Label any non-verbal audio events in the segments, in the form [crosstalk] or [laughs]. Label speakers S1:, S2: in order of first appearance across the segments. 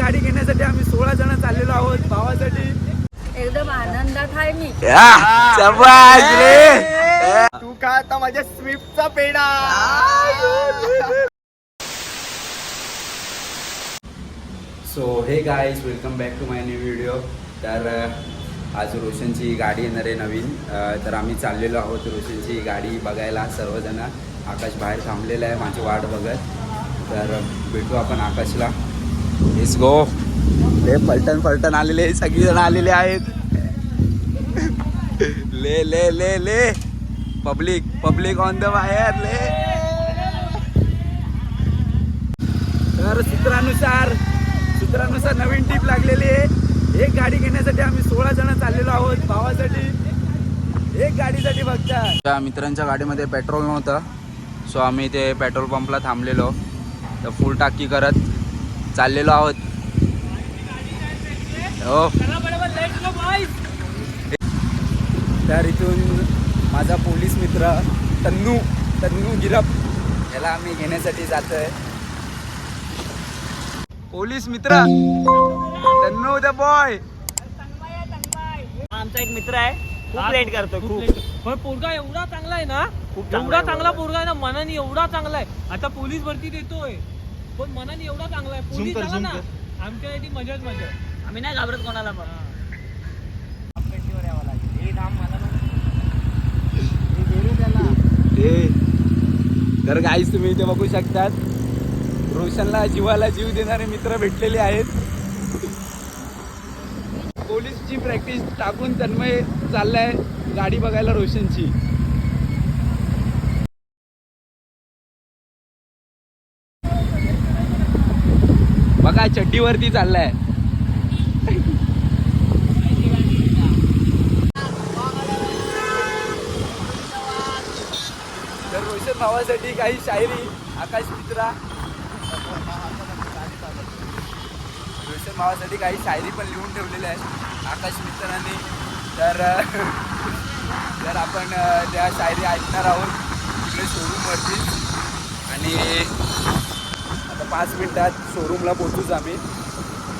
S1: गाडी घेण्यासाठी आम्ही सोळा जण चाललेलो आहोत. भावासाठी.
S2: एकदम आनंदात आहे मी.
S1: शाबास रे.
S3: तू का आता माझ्या स्विफ्टचा पेडा?
S1: So hey guys welcome back to my new video तर आज रोशनची गाडी येणार आहे नवीन. तर आम्ही चाललेलो आहोत रोशनची गाडी बघायला सर्वजण. आकाश बाहेर थांबलेला आहे माझी वाट बघत. तर भेटू आपण आकाशला. लेट्स गो ले पलटण पलटण आलेले सगळीजण आलेले आहेत. ले ले ले ले. Public public on the wire ले. तर सूत्रानुसार सूत्रानुसार नवीन टीप लागलेली आहे. एक गाडी घेण्यासाठी आम्ही सोळा जण चाललेलो आहोत भावासाठी. एक गाडीसाठी बघता त्या मित्रांच्या गाडीमध्ये पेट्रोल नव्हतं सो आम्ही ते पेट्रोल पंपला थांबलेलो. तर फुल टाकी करत चाललेलो आहोत. हो. तर इथून माझा पोलीस मित्र तन्नू तन्नू गिरप याला आम्ही घेण्यासाठी जातोय. पोलीस मित्र तन्नू द बॉय.
S3: आमचा एक मित्र आहे खूप लेट करतो खूप
S4: पण पोरगा एवढा चांगला आहे ना एवढा चांगला
S3: पोरगा.
S4: पोरगा आहे ना मनाने एवढा चांगला आहे. आता पोलीस भरती देतोय. पण मनाने एवढा चांगला आहे. पोलीस झाला ना आमच्यासाठी मजाच मजा
S3: आम्ही नाही घाबरत कोणाला पण.
S1: हे. तर गाईस तुम्ही इथे बघू शकतात. रोशनला जीवाला जीव देणारे मित्र भेटलेले आहेत. पोलीसची प्रॅक्टिस टाकून तन्मय चाललाय गाडी बघायला रोशनची. चड्डीवरती चाललाय. तर रोशन भावासाठी काही शायरी आकाश मित्रा. रोशन भावासाठी काही शायरी पण लिहून ठेवलेल्या आहेत आकाश मित्रांनी. तर तर आपण त्या शायरी ऐकणार आहोत. तिकडे शोरूमवरती आणि पाच मिनिटात शोरूमला पोहोचूच आम्ही.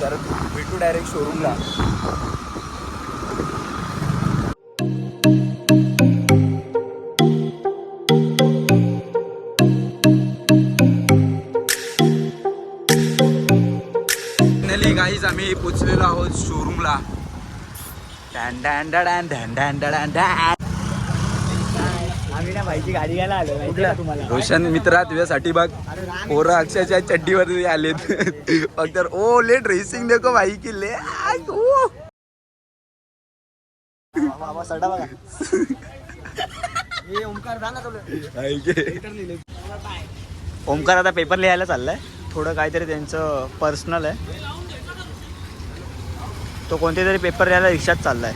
S1: तर भेटू डायरेक्ट शोरूमला फायनली गाईज आम्ही पोचलेलो आहोत शोरूमला डॅन डॅन डॅन डॅन डॅन डॅन डॅन.
S3: आम्ही ना भाईची गाडी घ्यायला आलो माहिती का तुम्हाला?
S1: रोशन मित्रा तुझ्यासाठी बघ. पोरं अक्षरशः चड्डीवरती आलेत. [laughs] फक्त ओ ले ड्रेसिंग देखो भाई की ले आय, ओ.
S3: बाबा सडा बघा. हे ओमकार जा ना तुला.
S1: हाय.
S3: ओमकार आता पेपर लिहायला चाललाय. थोडं काहीतरी त्यांचं पर्सनल आहे. तो कोणते तरी पेपर लिहायला रिक्षात चाललाय.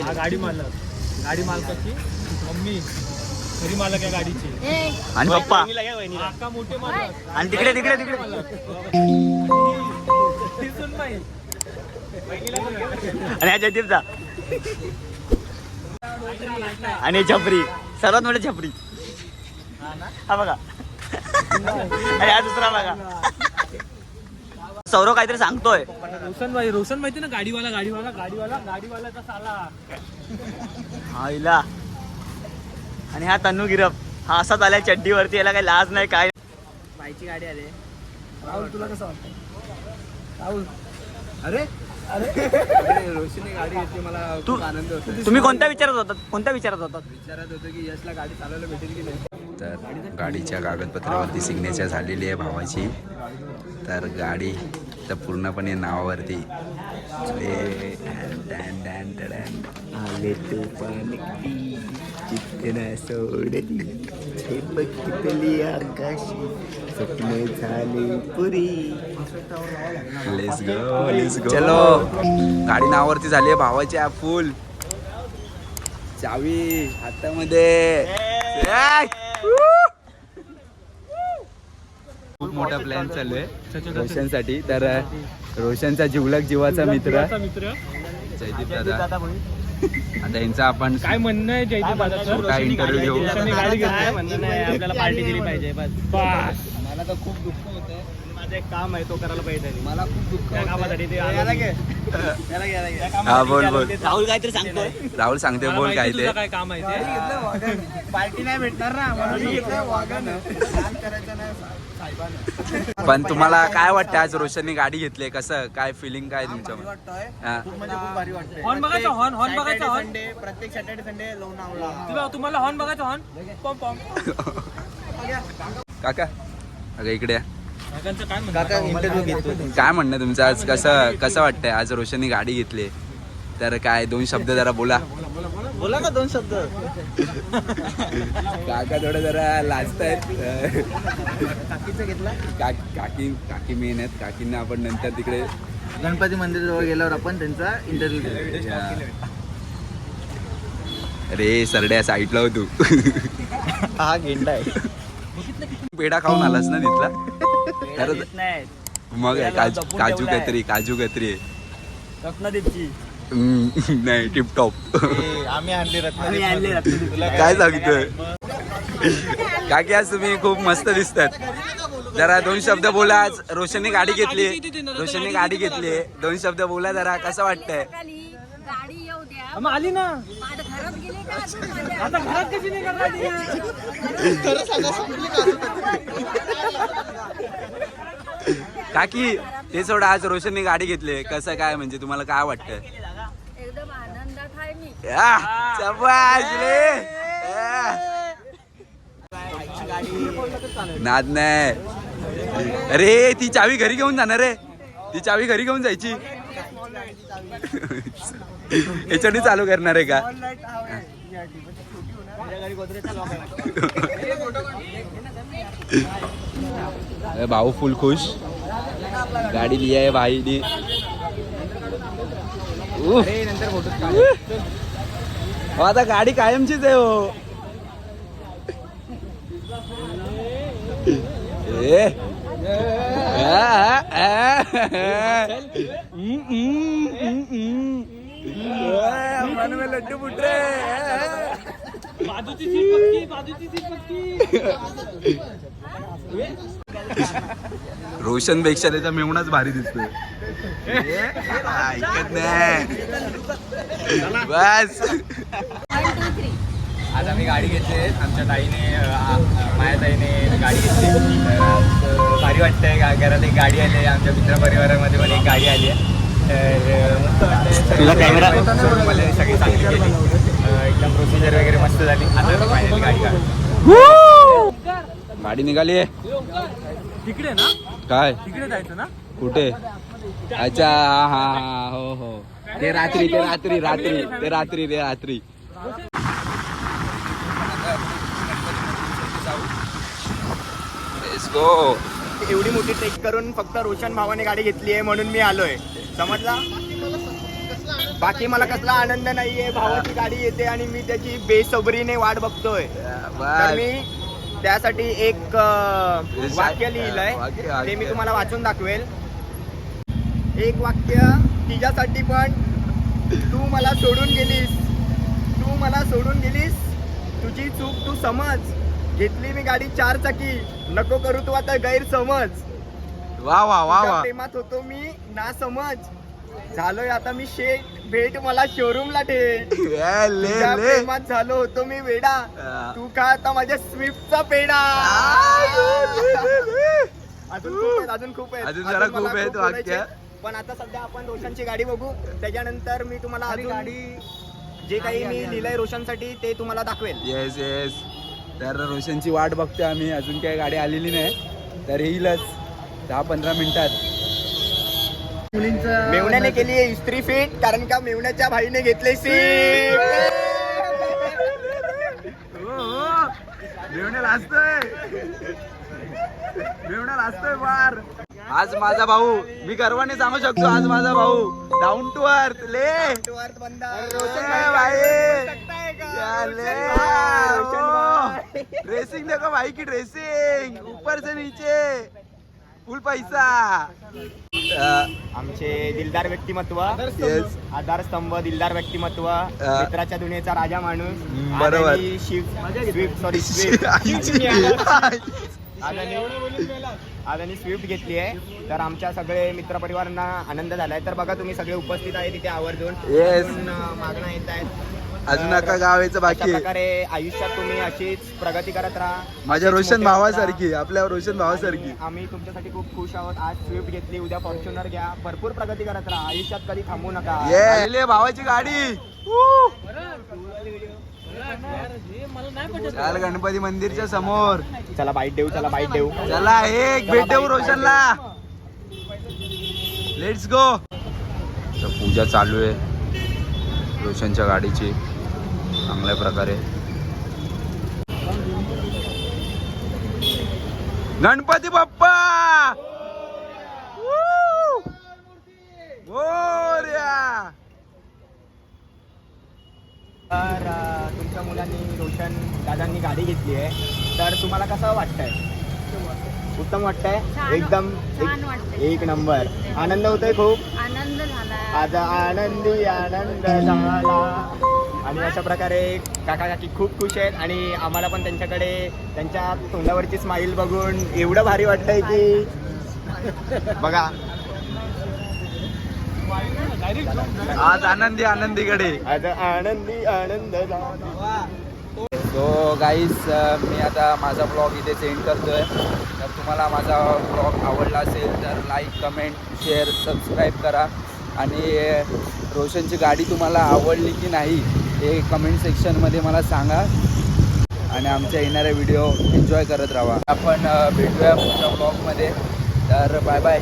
S4: हा गाडी मालक. गाडी मालकाची मम्मी. खरी मालक आहे गाडीची.
S3: आणि पप्पा?
S4: काका मोठे मालक.
S3: आणि तिकडे तिकडे तिकडे.
S4: दिसून नाही.
S3: आणि हा जयदीपचा आणि छपरी सर्वात मोठे छपरी हा बघा. आणि हा दुसरा बघा. सौरव काहीतरी सांगतोय.
S4: रोशन भाई रोशन माहिती ना गाडीवाला गाडीवाला गाडीवाला गाडीवाल्याचा साला
S3: हा इला आणि हा तन्नू गिरप हा असाच आलाय चड्डीवरती याला काही लाज नाही काय बाईची गाडी आली
S4: राहुल तुला कसं वाटतं राहुल.
S1: अरे रोशनी गाडी घेतली मला
S3: तू
S1: खूप आनंद होतो
S3: तुम्ही कोणत्या विचारत होतात कोणत्या विचारत होतात
S1: विचारत होतो की यशला गाडी चालवायला भेटेल की नाही? तर गाडीच्या कागदपत्रावरती सिग्नेचर झालेली आहे भावाची. तर गाडी तर पूर्णपणे नावावरती. डॅन, डॅन, डॅन.
S3: आले तू पण सोडली हे बघितली आकाशी स्वप्न झाले पुरी
S1: Let's गो let's गो चलो. गाडी नावावरती झाली आहे भावाची फुल चावी हातामध्ये. खूप मोठा प्लॅन चालू आहे रोशनसाठी. तर रोशनचा जिवलक जीवाचा मित्र
S4: मित्र.
S1: जयदीप दादा. आता यांचा आपण
S4: काय म्हणणं आहे जयदीप दादाचं?
S1: काय interview घेऊ?
S4: रोशनी गाडी घेतली
S3: म्हणणं नाही आपल्याला पार्टी दिली पाहिजे बस.
S4: बस.
S3: मला तर खूप दुःख होत आहे माझं एक काम आहे तो करायला पाहिजे मला खूप दुःख त्या कामासाठी ते याला घे. याला घे, याला घे.
S1: हा बोल बोल.
S3: राहुल काहीतरी सांगतोय.
S1: राहुल सांगते
S4: मला
S1: बोल
S4: माहिती
S1: काय
S4: तुझं
S1: ते.
S4: काय काम आहे ते.
S3: पार्टी नाही भेटणार ना म्हणून घेतलं. काम करायचं नाही.
S1: पण तुम्हाला काय वाटतं आज रोशनने गाडी घेतली? कसं? काय फिलिंग काय तुमच्या
S3: वाटतंय. खूप खूप भारी वाटतंय.
S4: हॉर्न बघायचा हॉर्न हॉर्न बघायचा हॉर्न
S3: संडे प्रत्येक सॅटर्डे संडे
S4: तुला तुम्हाला हॉर्न बघायचा हॉर्न पॉम पॉम. [laughs]
S1: काका अगं इकडे या.
S4: काकांचं काय
S3: काका
S4: म्हणणं
S3: इंटरव्ह्यू घेतो
S1: काय म्हणणं तुमचं आज? कसं कसं वाटतंय? आज रोशनने गाडी घेतली. तर काय दोन शब्द जरा बोला.
S3: बोला ना दोन शब्द?
S1: काका थोडं जरा लाजतायत.
S3: काकीचं घेतला?
S1: का काकी काकी मेन आहेत. काकींना आपण नंतर तिकडे
S3: गणपती मंदिर जवळ गेल्यावर आपण त्यांचा इंटरव्ह्यू घेतो
S1: रे सरड्या साईडला हो तू.
S3: हा गेंडा आहे.
S1: पेढा खाऊन आलास ना तिथला? खरंच मग काजू काजू. कतरी काजू कतरी आहे.
S3: रत्नादेवची
S1: हम्म, नाही टिपटॉप
S3: आम्ही आणली रत्नादेव
S1: काय सांगतोय? काकी आज तुम्ही खूप मस्त दिसतात जरा दोन शब्द बोला आज. रोशनने गाडी घेतली. रोशनने गाडी घेतली. दोन शब्द बोला जरा. कसं वाटतंय?
S2: सकाळी गाडी येऊ द्या
S4: मग आली ना? आता घरात कशी नाही करणार
S1: काकी ते सोडा आज रोशनने गाडी घेतली. कसं काय म्हणजे तुम्हाला काय वाटतंय?
S2: एकदम आनंदात आहे मी.
S1: या, शाबास रे. नाद नाही. अरे ती चावी घरी घेऊन जाणार रे ती चावी घरी घेऊन जायची. याच्याने चालू करणार आहे का? अरे भाऊ फुल खुश. गाडी लिया है भाई. हो, आता गाडी कायमचीच आहे हो. मन में लड्डू फुट रहे.
S4: बाजूची सीट पक्की बाजूची सीट पक्की. [laughs]
S1: रोशनपेक्षा त्याचा मेवणाच भारी दिसतोय. ऐकत नाही. बस.
S3: आज आम्ही गाडी घेतली. आमच्या ताईने माझ्या ताईने गाडी घेतली. तर भारी वाटतंय. गा- घरात एक गाडी आली. आहे आमच्या मित्रपरिवारामध्ये पण एक गाडी आली. आहे तर सगळी चांगली केली एकदम प्रोसिजर वगैरे मस्त झाली. आता फायनली गाडी काढ.
S1: गाडी निघाली.
S4: तिकडे ना?
S1: काय?
S4: तिकडे जायचं ना?
S1: कुठे? अच्छा हा हा हा हो हो. ते रात्री ते रात्री रात्री ते रात्री ते रात्री.
S3: एवढी मोठी ट्रेक करून फक्त रोशन भावाने गाडी घेतली आहे म्हणून मी आलोय. समजला? बाकी मला कसला आनंद नाहीये. भावाची गाडी येते आणि मी त्याची बेसबरीने वाट बघतोय. मी त्यासाठी एक वाक्य लिहिलंय. ते. मी तुम्हाला वाचून दाखवेल. एक वाक्य तिच्यासाठी पण तू मला सोडून गेलीस. तू मला सोडून गेलीस. तुझी चूक तू समज. घेतली मी गाडी चार चाकी नको करू तू आता गैरसमज.
S1: वा वा वा वा.
S3: प्रेमात होतो मी ना समज झालोय आता मी शेट भेट मला शोरूमला [laughs] तुझ्या
S1: ले.
S3: प्रेमात झालो होतो मी वेडा. तू का आता माझ्या स्विफ्टचा पेडा? अजून खूप आहेत अजून खूप
S1: अजून जरा
S3: मला
S1: खूप आहेत
S3: बोलायचे.
S1: वाक्य.
S3: पण आता सध्या आपण रोशनची गाडी बघू. त्याच्यानंतर मी तुम्हाला अजून गाडी. जे काही मी लिहिलंय रोशनसाठी ते तुम्हाला दाखवेल.
S1: येस येस तर रोशनची वाट बघतोय आम्ही. अजून काही गाडी आलेली नाही. तर येईलच. दहा पंधरा मिनिटात.
S3: मेवण्याने केली आहे इस्त्री फिट कारण का मेवण्याच्या भाईने घेतले सीट
S1: मेवण्या लाजतोय मेवण्या लाजतोय फार आज माझा भाऊ मी गर्वाने सांगू शकतो आज माझा भाऊ डाऊन टू अर्थ ले. भाई. ड्रेसिंग देखो भाई की ड्रेसिंग. ऊपर से नीचे. फुल पैसा
S3: आमचे दिलदार व्यक्तिमत्व. आधारस्तंभ दिलदार व्यक्तिमत्व मित्राच्या दुनियेचा राजा माणूस
S1: बरोबर.
S3: Swift sorry Swift. Adani Swift घेतली आहे तर आमच्या सगळे मित्रपरिवारांना आनंद झालाय तर बघा तुम्ही सगळे उपस्थित आहे तिथे आवर्जून
S1: Yes.
S3: अजून, अं, मागणं येत आहेत
S1: अजून नका गाव यायचं बाकी
S3: अशा
S1: आहे.
S3: प्रकारे आयुष्यात तुम्ही अशीच प्रगती करत राहा.
S1: माझ्या रोशन भावासारखी आपल्या रोशन भावासारखी.
S3: आम्ही तुमच्यासाठी खूप खुश आहोत. आज स्विफ्ट घेतली उद्या फॉर्च्युनर घ्या. भरपूर प्रगती करत राहा. आयुष्यात कधी थांबू नका.
S1: ये भावाची गाडी. चाल गणपती मंदिरच्या समोर.
S3: चला बाईट देऊ चला बाईट देऊ.
S1: चला एक भेट देऊ रोशनला. लेट्स गो पूजा चालू आहे. रोशनच्या गाडीची. चांगल्या प्रकारे. गणपती बाप्पा!
S3: तर तुमच्या मुलांनी रोशन दादांनी गाडी घेतली आहे. तर तुम्हाला कसं वाटतंय? उत्तम वाटतंय? एकदम. एक नंबर. आनंद होतोय खूप?
S2: आनंद झाला
S3: आज आनंदी आनंद झाला. आणि अशा प्रकारे काका काकी खूप खुश आहेत आणि आम्हाला पण त्यांच्याकडे त्यांच्या तोंडावरची स्माईल बघून एवढं भारी वाटतंय की बघा.
S1: आज आनंदी आनंदीकडे.
S3: आज आनंदी आनंद
S1: सो गाईस मी आता माझा ब्लॉग इथे सेंड करतोय. तर तुम्हाला माझा ब्लॉग आवडला असेल तर लाईक कमेंट शेअर सबस्क्राईब करा. आणि रोशनची गाडी तुम्हाला आवडली की नाही हे कमेंट सेक्शनमध्ये मला सांगा आणि आमच्या येणाऱ्या व्हिडिओ एन्जॉय करत राहा. आपण भेटूया पुढच्या ब्लॉगमध्ये तर बाय बाय